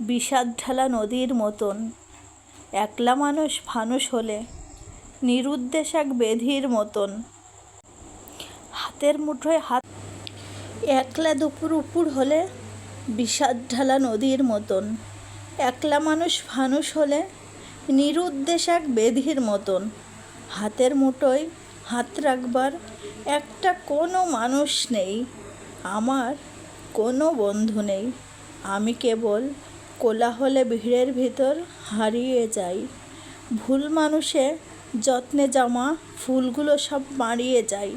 বিষাদ ঢালা নদীর মতন। একলা মানুষ ফানুষ হলে নিরুদ্দেশ এক বেধির মতন। হাতের মুঠোয় হাত একলা দুপুর উপুর হলে বিষাদ ঢালা নদীর মতন। একলা মানুষ ফানুষ হলে নিরুদ্দেশ এক বেধির মতন। হাতের মুঠোয় হাত রাখবার একটা কোনো মানুষ নেই। আমার কোনো বন্ধু নেই। আমি কেবল কোলাহলে ভিড়ের ভিতর হারিয়ে যাই। ভুল মানুষে যত্নে জমা, ফুলগুলো সব মারিয়ে যায়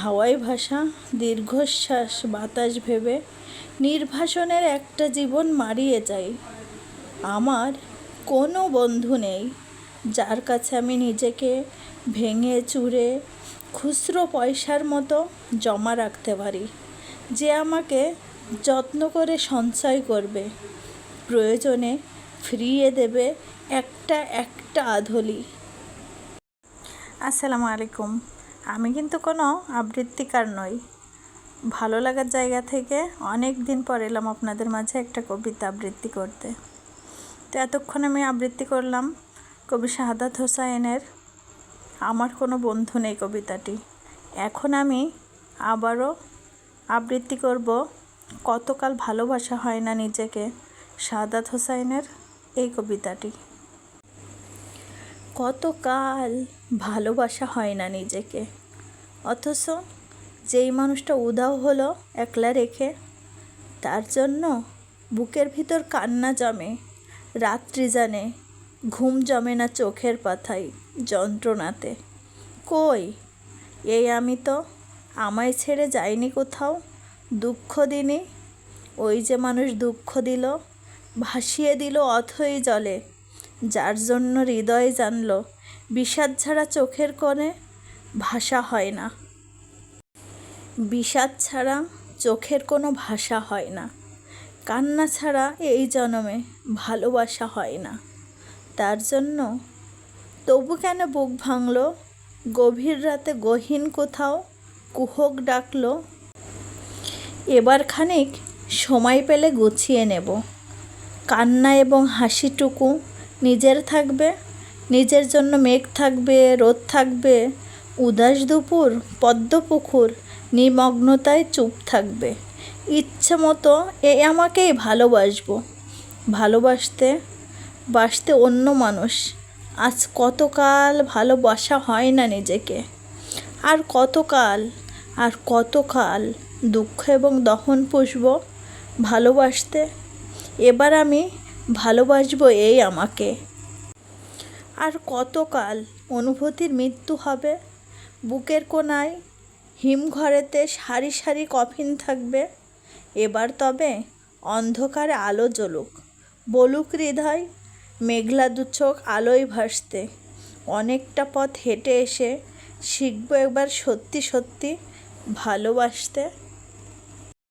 হাওয়াই ভাষা, দীর্ঘশ্বাস, বাতাস ভেবে নির্বাসনের একটা জীবন মারিয়ে যায় আমার কোনো বন্ধু নেই, যার কাছে আমি নিজেকে ভেঙে চুরে খুচরো পয়সার মতো জমা রাখতে পারি, যে আমাকে যত্ন করে সঞ্চয় করবে। প্রয়োজনে ফিরিয়ে দেবে একটা একটা আধলি। আসসালামু আলাইকুম। আমি কিন্তু কোনো আবৃত্তিকার নই। ভালো লাগার জায়গা থেকে অনেক দিন পর এলাম আপনাদের মাঝে একটা কবিতা আবৃত্তি করতে। তো এতক্ষণ আমি আবৃত্তি করলাম কবি শাহাদাত হোসাইনের আমার কোনো বন্ধু নেই কবিতাটি। এখন আমি আবারও আবৃত্তি করব কতকাল ভালোবাসা হয় না নিজেকে শাহাদাত হোসাইনের এই কবিতাটি। কতকাল ভালোবাসা হয় না নিজেকে, অথচ যেই মানুষটা উদাও হলো একলা রেখে, তার জন্য বুকের ভিতর কান্না জমে, রাত্রি জানে, ঘুম জমে না চোখের পাথায় যন্ত্রণাতে। কই এই আমি তো আমায় ছেড়ে যাইনি কোথাও দুঃখ দিনি, ওই যে মানুষ দুঃখ দিল ভাসিয়ে দিল অথই জলে। যার জন্য হৃদয় জানল, বিষাদ ছাড়া চোখের কোণে ভাষা হয় না। বিষাদ ছাড়া চোখের কোনো ভাষা হয় না। কান্না ছাড়া এই জন্মে ভালোবাসা হয় না। তার জন্য তবু কেন বুক ভাঙল? গভীর রাতে গহীন কোথাও কুহক ডাকল। এবার খানিক সময় পেলে গুছিয়ে নেব। কান্না এবং হাসিটুকু নিজের থাকবে, নিজের জন্য মেঘ থাকবে, রোদ থাকবে, উদাস দুপুর পদ্মপুকুর নিমগ্নতায় চুপ থাকবে। ইচ্ছে মতো এ আমাকেই ভালোবাসবো। ভালোবাসতে, বাসতে অন্য মানুষ। আজ কতকাল ভালোবাসা হয় না নিজেকে। আর কতকাল আর কতকাল দুঃখ এবং দহন পুষব ভালোবাসতে এবার আমি ভালোবাসবো এই আমাকে। আর কতকাল অনুভূতির মৃত্যু হবে? বুকের কোনায় হিমঘরেতে সারি সারি কফিন থাকবে। এবার তবে অন্ধকারে আলো জ্বলুক। বলুক হৃদয়, মেঘলা দু চোখ আলোয় ভাসতে। অনেকটা পথ হেঁটে এসে শিখব একবার সত্যি সত্যি ভালোবাসতে।